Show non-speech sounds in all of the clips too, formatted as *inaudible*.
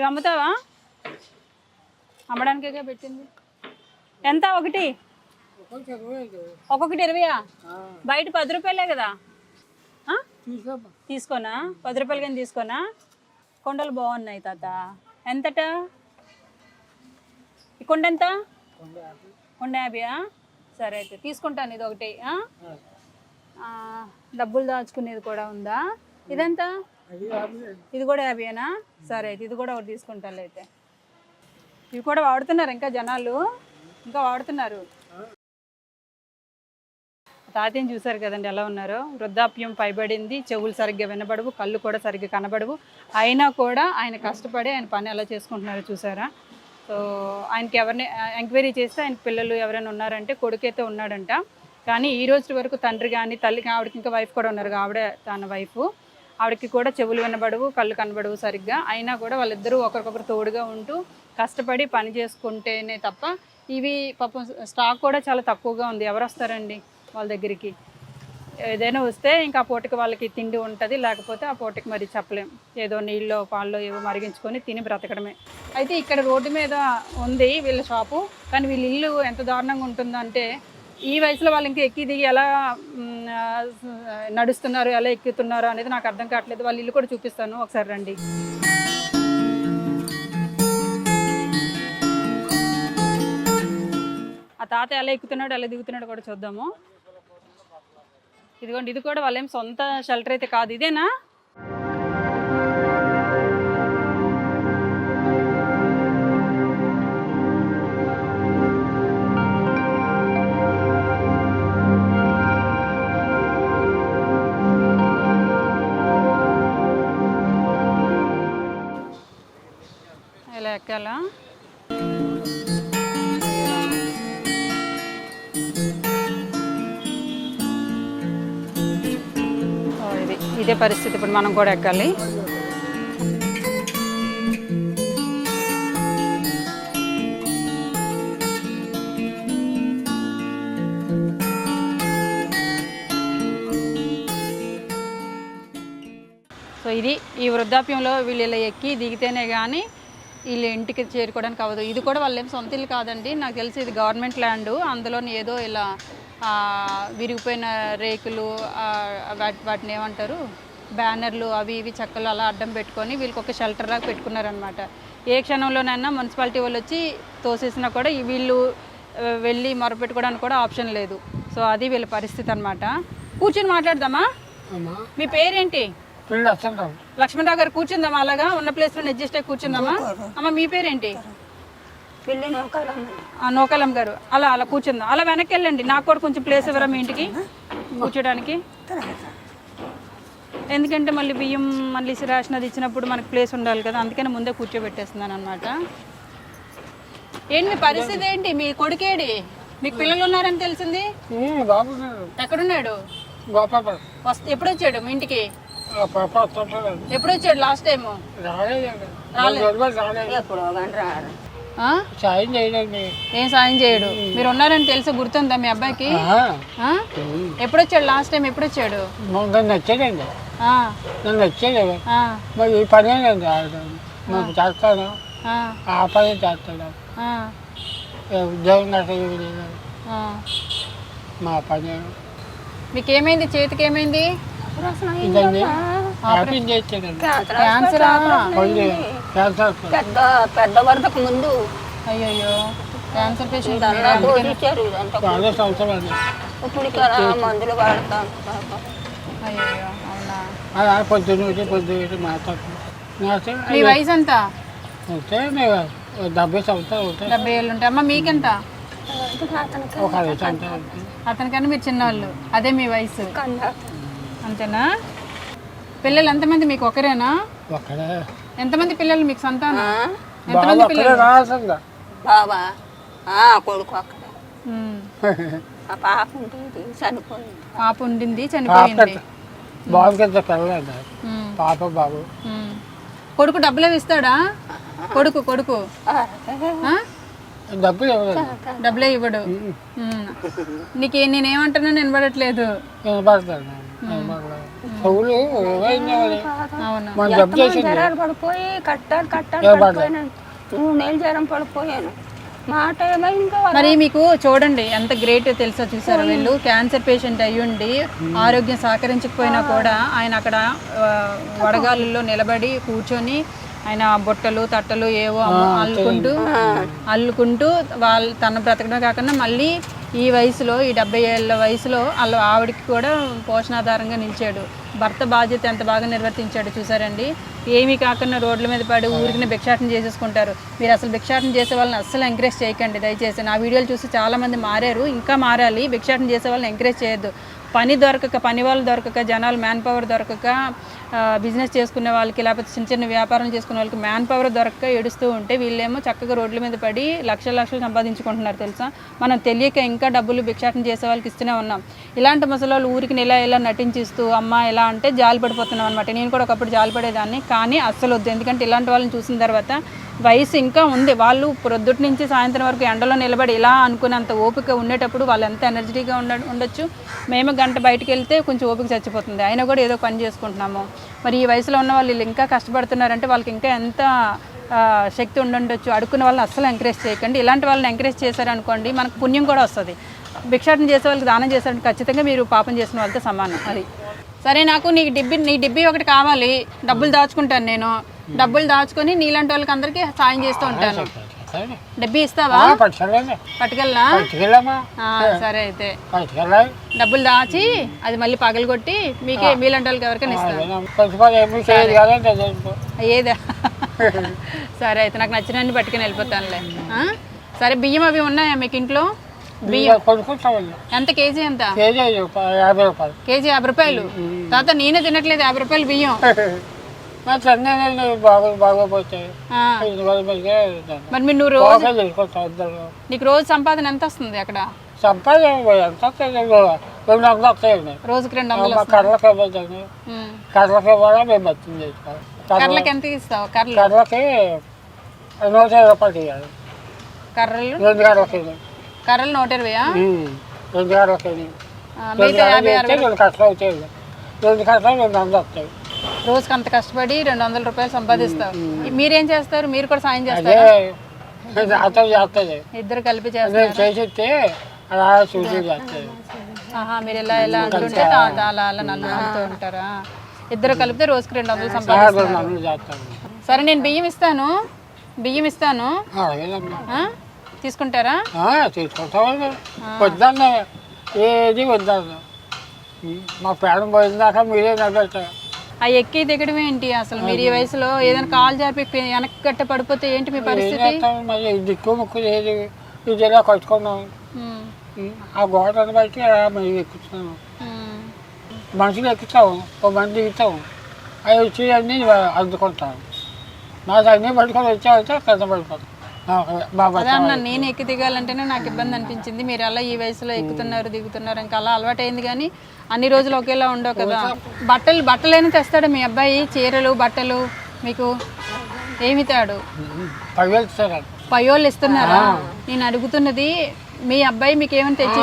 అమ్ముతావా ఇవి అమ్ముతావా? అమ్మడానికే పెట్టింది. ఎంత? ఒకటి? ఒక్కొక్కటి ఇరవయా? బయట పది రూపాయలే కదా? తీసుకోనా? పది రూపాయలు కానీ తీసుకోనా? కొండలు బాగున్నాయి తాత. ఎంతట? ఈ కొండ ఎంత? కొండ యాభైయా సరే అయితే తీసుకుంటాను ఇది ఒకటి. డబ్బులు దాచుకునేది కూడా ఉందా? ఇదెంత? ఇది కూడా యాభైనా సరే అయితే ఇది కూడా ఒకటి తీసుకుంటాను అయితే. ఇవి కూడా వాడుతున్నారు ఇంకా జనాలు. ఇంకా వాడుతున్నారు. తాతయ్యని చూసారు కదండి ఎలా ఉన్నారో? వృద్ధాప్యం పైబడింది చెవులు సరిగ్గా వినబడవు కళ్ళు కూడా సరిగ్గా కనబడవు. అయినా కూడా ఆయన కష్టపడి ఆయన పని ఎలా చేసుకుంటున్నారో చూసారా సో ఆయనకి ఎవరిని ఎంక్వైరీ చేస్తే ఆయన పిల్లలు ఎవరైనా ఉన్నారంటే కొడుకైతే ఉన్నాడంట. కానీ ఈ రోజు వరకు తండ్రి కానీ తల్లి ఆవిడకి ఇంకా వైఫ్ కూడా ఉన్నారు. ఆవిడ తన వైఫ్ ఆవిడకి కూడా చెవులు వినబడవు కళ్ళు కనబడవు సరిగ్గా. అయినా కూడా వాళ్ళిద్దరూ ఒకరికొకరు తోడుగా ఉంటూ కష్టపడి పని చేసుకుంటేనే తప్ప ఇవి పాపం స్టాక్ కూడా చాలా తక్కువగా ఉంది. ఎవరు వస్తారండి వాళ్ళ దగ్గరికి? ఏదైనా వస్తే ఇంకా ఆ పూటకి వాళ్ళకి తిండి ఉంటుంది లేకపోతే ఆ పూటకి మరి చెప్పలేం. ఏదో నీళ్ళలో పాల్లో ఏవో మరిగించుకొని తిని బ్రతకడమే. అయితే ఇక్కడ రోడ్డు మీద ఉంది వీళ్ళ షాపు కానీ వీళ్ళ ఇల్లు ఎంత దారుణంగా ఉంటుందంటే ఈ వయసులో వాళ్ళు ఇంకా ఎక్కి దిగి ఎలా నడుస్తున్నారు ఎలా ఎక్కుతున్నారు అనేది నాకు అర్థం కావట్లేదు. వాళ్ళ ఇల్లు కూడా చూపిస్తాను. ఒకసారి రండి. ఆ తాత ఎలా ఎక్కుతున్నాడు ఎలా దిగుతున్నాడు కూడా చూద్దాము. ఇదిగోండి ఇది కూడా వాళ్ళేం సొంత షెల్టర్ అయితే కాదు. ఇదేనా? లెక్కల ఎక్కాలా ఇది ఇదే పరిస్థితి ఇప్పుడు మనం కూడా ఎక్కాలి. సో ఇది ఈ వృద్ధాప్యంలో వీళ్ళు ఇలా ఎక్కి దిగితేనే కానీ వీళ్ళు ఇంటికి చేరుకోవడానికి అవ్వదు. ఇది కూడా వాళ్ళేం సొంత ఇల్లు కాదండి. నాకు తెలిసి ఇది గవర్నమెంట్ ల్యాండ్. అందులోని ఏదో ఇలా విరిగిపోయిన రేకులు వాటి వాటిని ఏమంటారు? బ్యానర్లు అవి ఇవి చెక్కలు అలా అడ్డం పెట్టుకొని వీళ్ళకి ఒక షెల్టర్ లాగా పెట్టుకున్నారనమాట ఏ క్షణంలోనైనా మున్సిపాలిటీ వాళ్ళు వచ్చి తోసేసినా కూడా వీళ్ళు వెళ్ళి మొరపెట్టుకోవడానికి కూడా ఆప్షన్ లేదు. సో అది వీళ్ళ పరిస్థితి అనమాట కూర్చొని మాట్లాడదామా? మీ పేరేంటి? లక్ష్మణరావు గారు కూర్చుందామా? అలాగా? ఉన్న ప్లేస్లో అడ్జస్ట్ అయ్యి కూర్చుందామా? అమ్మ మీ పేరేంటి? నోకలం గారు. అలా అలా కూర్చుందాం. అలా వెనక్కి వెళ్ళండి నాకు కూడా కొంచెం ప్లేస్ ఇవ్వరా మీ ఇంటికి? కూర్చోడానికి. ఎందుకంటే మళ్ళీ బియ్యం మళ్ళీ రేషన్ అది ఇచ్చినప్పుడు మనకి ప్లేస్ ఉండాలి కదా. అందుకని ముందే కూర్చోబెట్టేస్తున్నాను అనమాట ఏంటి మీ పరిస్థితి ఏంటి? మీ కొడుకేడి మీకు పిల్లలు ఉన్నారని తెలిసింది? బాబు ఎక్కడున్నాడు? ఎప్పుడు వచ్చాడు మీ ఇంటికి? ఎప్పుడు వచ్చాడు లాస్ట్ టైం సాయం చేయడండి. ఏం సాయం చేయడు? మీరు ఉన్నారని తెలిసి గుర్తుందా మీ అబ్బాయికి? ఆ, ఆ? ఎప్పుడు వచ్చాడు లాస్ట్ టైం ఎప్పుడు వచ్చాడు నన్ను నచ్చాడండి. ఆ, నన్ను నచ్చాడు. ఆ, మరి ఈ పని నాకు చేస్తాను ఆ, పని ఏ ఉద్యోగం. మా పని. మీకేమైంది? చేతికి ఏమైంది పెద్ద పెద్ద వరదకు ముందు. అయ్యయ్యో. క్యాన్సర్ పేషెంట్ ఇప్పుడు కదా మందులు వాడతాం. అవునా? పొద్దున్న పొద్దున్న మీ వయసు ఎంత? డెబ్బై సంవత్సరాలు డెబ్బై ఏళ్ళు ఉంటాయి అమ్మ మీకెంత? అతనికన్నా మీరు చిన్నవాళ్ళు. అదే మీ వయసు. అంతేనా? పిల్లలు ఎంతమంది మీకు ఒకరేనా? ఎంతమంది పిల్లలు మీకు సంతానం? బాబు ఒక్కడే రాసిందా బాబా ఆ కొడుకు అక్కడ ఉమ్. ఆ పాప ఉంటుంది చనిపోయింది. పాప ఉండింది చనిపోయింది. పాప బాబు. కొడుకు డబ్బులు ఇస్తాడా? కొడుకు కొడుకు? డబ్బులు ఇవ్వలేదు డబ్బులే ఇవ్వడు. నీకు నేనేమంటున్నా వినబడట్లేదు. వినపడతాను. చెవులు మన జబ్బు చేసింది. పడిపోయి మూడు నెలలు జ్వరం పడిపోయాను. మాట మరి మీకు చూడండి ఎంత గ్రేట్ తెలుసో చూసారు వీళ్ళు? క్యాన్సర్ పేషెంట్ అయ్యుండి ఆరోగ్యం సహకరించకపోయినా కూడా ఆయన అక్కడ వడగాలుల్లో నిలబడి కూర్చొని ఆయన బుట్టలు తట్టలు ఏవో అమ్ము- అల్లుకుంటూ అల్లుకుంటూ వాళ్ళు తన బ్రతకడం కాకుండా మళ్ళీ ఈ వయసులో ఈ డెబ్బై ఏళ్ళ వయసులో వాళ్ళ ఆవిడకి కూడా పోషణాధారంగా నిలిచాడు. భర్త బాధ్యత ఎంత బాగా నిర్వర్తించాడు చూసారండి. ఏమీ కాకుండా రోడ్ల మీద పడి ఊరికి భిక్షాటన చేసేసుకుంటారు. మీరు అసలు భిక్షాటన చేసే వాళ్ళని అస్సలు ఎంకరేజ్ చేయకండి. దయచేసి నా వీడియోలు చూసి చాలా మంది మారారు. ఇంకా మారాలి. భిక్షాటన చేసే వాళ్ళని ఎంకరేజ్ చేయొద్దు. పని దొరకక పని వాళ్ళు దొరకక జనాలు మ్యాన్ పవర్ దొరకక బిజినెస్ చేసుకునే వాళ్ళకి లేకపోతే చిన్న చిన్న వ్యాపారం చేసుకునే వాళ్ళకి మ్యాన్ పవర్ దొరకక ఏడుస్తూ ఉంటే వీళ్ళేమో చక్కగా రోడ్ల మీద పడి లక్షల లక్షలు సంపాదించుకుంటున్నారు తెలుసా? మనం తెలియక ఇంకా డబ్బులు భిక్షాటన చేసే వాళ్ళకి ఇస్తూనే ఉన్నాం. ఇలాంటి ముసలి వాళ్ళు ఊరికి ఇలా ఇలా నటించిస్తూ అమ్మ ఇలా అంటే జాలి పడిపోతున్నాం అనమాట నేను కూడా ఒకప్పుడు జాలి పడేదాన్ని కానీ అస్సలు వద్దు. ఎందుకంటే ఇలాంటి వాళ్ళని చూసిన తర్వాత వయసు ఇంకా ఉంది. వాళ్ళు ప్రొద్దుటి నుంచి సాయంత్రం వరకు ఎండలో నిలబడి ఇలా అనుకున్నంత ఓపిక ఉండేటప్పుడు వాళ్ళు ఎంత ఎనర్జెటిక్గా ఉండ ఉండొచ్చు? మేము గంట బయటకు వెళ్తే కొంచెం ఓపిక చచ్చిపోతుంది. అయినా కూడా ఏదో పని చేసుకుంటున్నాము. మరి ఈ వయసులో ఉన్న వాళ్ళు వీళ్ళు ఇంకా కష్టపడుతున్నారంటే వాళ్ళకి ఇంకా ఎంత శక్తి ఉండుండొచ్చు? అడుక్కున్న వాళ్ళని అస్సలు ఎంకరేజ్ చేయకండి. ఇలాంటి వాళ్ళని ఎంకరేజ్ చేశారనుకోండి మనకు పుణ్యం కూడా వస్తుంది. భిక్షాటన చేసే వాళ్ళకి దానం చేశారంటే ఖచ్చితంగా మీరు పాపం చేసిన వాళ్ళతో సమానం. అది. సరే నాకు నీ డిబ్బి నీ డిబ్బి ఒకటి కావాలి. డబ్బులు దాచుకుంటాను నేను. డబ్బులు దాచుకొని నీలాంటి వాళ్ళకి అందరికీ సాయం చేస్తూ ఉంటాను. డబ్బి ఇస్తావా? ఆ, సరే అయితే. డబ్బులు దాచి అది మళ్ళీ పగలగొట్టి మీకే మీలాంటి వాళ్ళకి ఎవరికైనా ఇస్తాను ఏదా సరే. అయితే నాకు నచ్చినన్ని పట్టుకుని వెళ్ళిపోతానులే? సరే బియ్యం అవి ఉన్నాయా మీకు ఇంట్లో? ఎంత? కేజీ ఎంత? కేజీ యాభై రూపాయలు. కేజీ యాభై రూపాయలు. తాత నేనే తినట్లేదు యాభై రూపాయలు బియ్యం. *laughs* మా చెన్నైలో బాగా బాగోపోతాయి. ఆ, మరి మీరు నువ్వు రోజు నీకు రోజు సంపాదన ఎంత వస్తుంది అక్కడ? సంపాదన ఎంత? రెండు వందలు వస్తాయండి. రోజుకి రెండు వందలు మా కర్రలకి ఇవ్వద్దండి ఉమ్. కర్రలకి ఇవ్వాలా మేము కర్రలకి ఎంత ఇస్తావు? కర్రలు? కర్రలకి నూట ఇరవై రూపాయలు ఇవ్వాలి కర్రలు? రెండు కర్రలకి కర్రలు నూట ఇరవైయా? రెండు కర్రలకి ఆ, రెండు మిగతా కర్రలు యాభై చేస్తే అరవై? రెండు కట్టలు అవుతాయి రెండు కట్టలు రెండు వందలు వస్తాయి. రోజుకి అంత కష్టపడి రెండు వందల రూపాయలు సంపాదిస్తావు మీరేం చేస్తారు? మీరు కూడా సాయం చేస్తారు? ఇద్దరు కలిపి చేస్తారు? మీరు ఇలా ఇలా అంటుంటే అలా అలా నన్ను నవ్వుతూ ఉంటారా? ఇద్దరు కలిపితే రోజుకి రెండు వందలు సంపాదిస్తారు. సరే నేను బియ్యం ఇస్తాను. బియ్యం ఇస్తాను? తీసుకుంటారా? వద్దన్న ఏది వద్దన్న మా పేడం పోయిందాక మీరే నవ్వుతారు ఆ ఎక్కి దిగడం ఏంటి అసలు? మీరు ఈ వయసులో ఏదైనా కాల్ జాపి వెనక్కి గట్ట పడిపోతే ఏంటి మీ పరిస్థితి? మరి దిక్కు ముక్కు లేదు కట్టుకున్నాం. ఆ గోడను బట్టి మేము ఎక్కుతున్నాం. మనుషులు ఎక్కుతాం ఓ మంది దిగుతాం అవి వచ్చి అన్నీ అందుకుంటాం. మాకు అన్నీ పట్టుకొని వచ్చామంటే కింద పడిపోతాం. బాబా అదే అన్న నేను ఎక్కి దిగాలంటేనే నాకు ఇబ్బంది అనిపించింది. మీరు అలా ఈ వయసులో ఎక్కుతున్నారు దిగుతున్నారు ఇంకా అలా అలవాటైంది కానీ అన్ని రోజులు ఒకేలా ఉండవు కదా. బట్టలు బట్టలైనా తెస్తాడు మీ అబ్బాయి. చీరలు బట్టలు మీకు ఏమి తాడు? పయోళ్ళు ఇస్తున్నారా? నేను అడుగుతున్నది మీ అబ్బాయి మీకు ఏమైనా తెచ్చి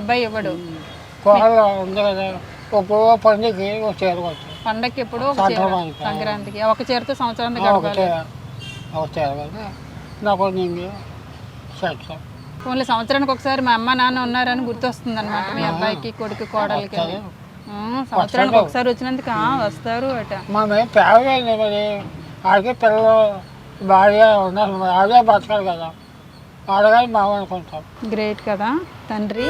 అబ్బాయి ఇవ్వడు. పండుగకి ఎప్పుడు సంక్రాంతికి. ఒక చీరతో సంవత్సరం ఒక గడపాలి ఓన్లీ సంవత్సరానికి ఒకసారి మా అమ్మ నాన్న ఉన్నారని గుర్తొస్తుంది అనమాట మీ అబ్బాయికి కొడుకు కోడలికి. ఆ, సంవత్సరానికి ఒకసారి వచ్చినందుకు ఆ, వస్తారు అట. మనం పేదవాళ్ళని మరి. ఆడికే పిల్లలు భార్య ఉన్నారు మరి. ఆడే బతకాలి కదా. ఆడగాని మామ అనుకుంటాం. గ్రేట్ కదా తండ్రి.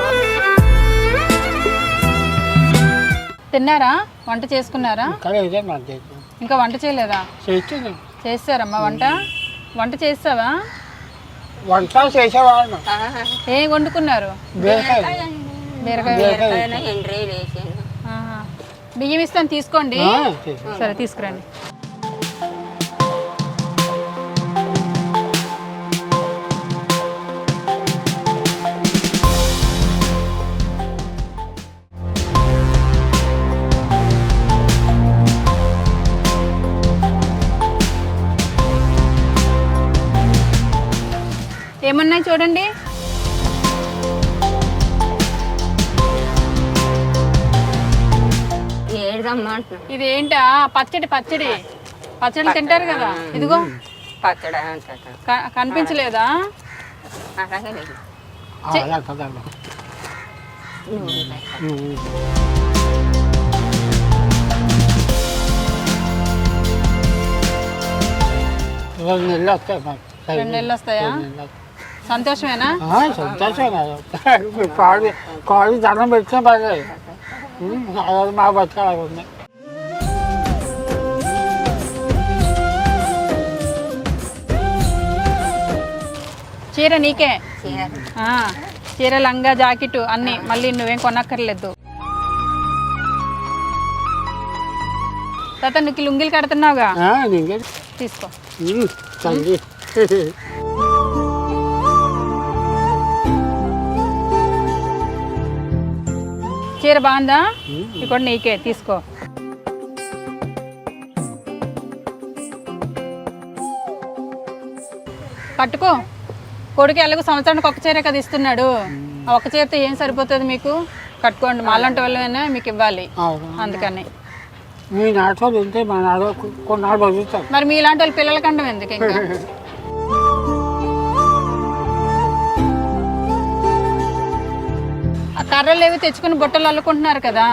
తిన్నారా? వంట చేసుకున్నారా? ఇక్కడ ఇదే ఇంకా వంట చేయలేదా? చేస్తుంది చేస్తారమ్మా వంట? వంట చేస్తావా? వంట చేసేవాళ్ళం. ఏం వండుకున్నారు. బియ్యం ఇస్తాను తీసుకోండి. సరే తీసుకురండి. ఏమున్నాయి చూడండి. ఇది ఏంటా పచ్చడి పచ్చడి. పచ్చడి తింటారు కదా. ఇదిగో. పచ్చడి కనిపించలేదా? రెండు నెలలు వస్తాయి. సంతోషమేనా? ఆ, సంతోషం మీ కాళ్ళు కాళ్ళు దండం పెట్టిన పర్లేదు మా బతకాలి ఉంది. చీర నీకే? చీర. ఆ, చీర లంగా జాకెట్ అన్ని మళ్ళీ నువ్వేం కొనక్కర్లేదు. తాత నువ్వు లుంగిలు కడుతున్నావుగా? తీసుకో. చీర బాగుందా? ఇది కూడా నీకే తీసుకో. కట్టుకో కొడుకు ఎలాగో సంవత్సరానికి ఒక చీర కదా ఇస్తున్నాడు. ఆ ఒక్క చీరతో ఏం సరిపోతుంది మీకు? కట్టుకోండి. మాలాంటి వాళ్ళైనా మీకు ఇవ్వాలి. అందుకని. మీ నాటో తింటే మా నాడు కొన్నాళ్ళు మరి మీలాంటి వాళ్ళ పిల్లల కండం ఎందుకు ఇంకా? *laughs* కర్రలు ఏవి తెచ్చుకుని బుట్టలు అల్లుకుంటున్నారు కదా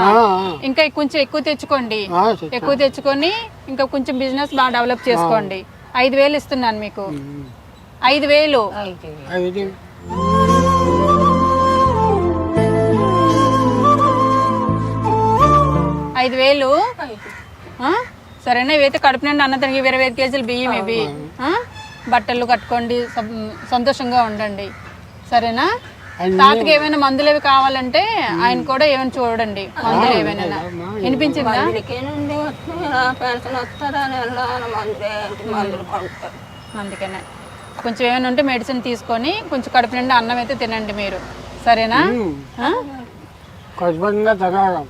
ఇంకా కొంచెం ఎక్కువ తెచ్చుకోండి. ఎక్కువ తెచ్చుకొని ఇంకా కొంచెం బిజినెస్ బాగా డెవలప్ చేసుకోండి. ఐదు వేలు ఇస్తున్నాను మీకు. ఐదు వేలు. ఐదు వేలు? సరేనా? ఇవైతే కడుపు నిండి అన్నదానికి ఇరవై ఐదు కేజీలు బియ్యం ఇవి? బట్టలు కట్టుకోండి సంతోషంగా ఉండండి. సరేనా? తాతకి ఏమైనా మందులు ఏవి కావాలంటే ఆయన కూడా ఏమైనా చూడండి. మందులు ఏమైనా వినిపించిందా అందుకనే. కొంచెం ఏమైనా ఉంటే మెడిసిన్ తీసుకొని కొంచెం కడుపు నిండి అన్నం అయితే తినండి మీరు. సరేనా? ఆ? కొద్దిగా తగాలం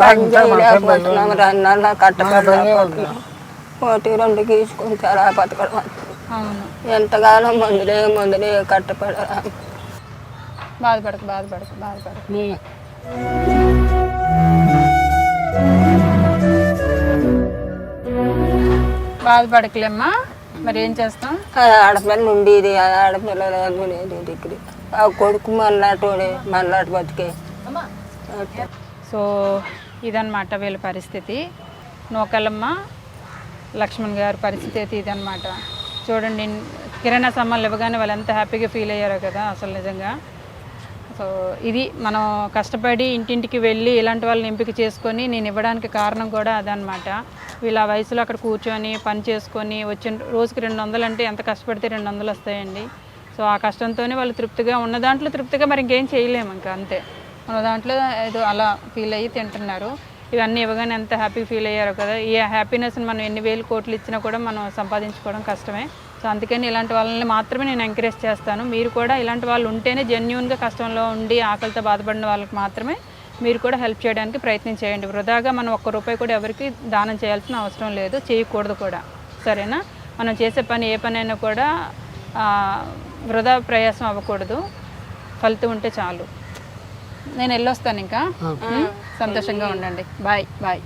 పని చేయలేకపోతున్నాం కట్టబడలేకపోతున్నాం ఒకటి రెండు గీసుకొని చాలా బతకడం అవును. ఎంతకాలం మందులే మందులే కట్టపడరా. బాధపడకు బాధపడకు బాధపడకు. బాధపడకలేమ్మా. మరి ఏం చేస్తాం? ఆడపిల్ల ఉండేది ఆడపిల్ల ఉండేది డిగ్రీ. ఆ కొడుకు మళ్ళాటోడే మళ్ళాటి బతికే. సో ఇదన్నమాట వీళ్ళ పరిస్థితి. నూకలమ్మ లక్ష్మణ్ గారి పరిస్థితి అయితే ఇదనమాట చూడండి కిరాణా సామాన్లు ఇవ్వగానే వాళ్ళు ఎంత హ్యాపీగా ఫీల్ అయ్యారో కదా అసలు నిజంగా. సో ఇది మనం కష్టపడి ఇంటింటికి వెళ్ళి ఇలాంటి వాళ్ళని ఎంపిక చేసుకొని నేను ఇవ్వడానికి కారణం కూడా అదనమాట వీళ్ళ ఆ వయసులో అక్కడ కూర్చొని పని చేసుకొని వచ్చిన రోజుకి రెండు వందలు అంటే ఎంత కష్టపడితే రెండు వందలు వస్తాయండి. సో ఆ కష్టంతోనే వాళ్ళు తృప్తిగా ఉన్న దాంట్లో తృప్తిగా మరి ఇంకేం చేయలేము ఇంకా అంతే. మన దాంట్లో ఏదో అలా ఫీల్ అయ్యి తింటున్నారు. ఇవన్నీ ఇవ్వగానే ఎంత హ్యాపీ ఫీల్ అయ్యారో కదా. ఈ హ్యాపీనెస్ని మనం ఎన్ని వేలు కోట్లు ఇచ్చినా కూడా మనం సంపాదించుకోవడం కష్టమే. సో అందుకని ఇలాంటి వాళ్ళని మాత్రమే నేను ఎంకరేజ్ చేస్తాను. మీరు కూడా ఇలాంటి వాళ్ళు ఉంటేనే జెన్యున్గా కష్టంలో ఉండి ఆకలితో బాధపడిన వాళ్ళకి మాత్రమే మీరు కూడా హెల్ప్ చేయడానికి ప్రయత్నం చేయండి. వృధాగా మనం ఒక్క రూపాయి కూడా ఎవరికి దానం చేయాల్సిన అవసరం లేదు. చేయకూడదు కూడా. సరేనా? మనం చేసే పని ఏ పని అయినా కూడా వృధా ప్రయాసం అవ్వకూడదు. ఫలితం ఉంటే చాలు. నేను వెళ్ళొస్తాను ఇంకా? సంతోషంగా ఉండండి. Bye bye.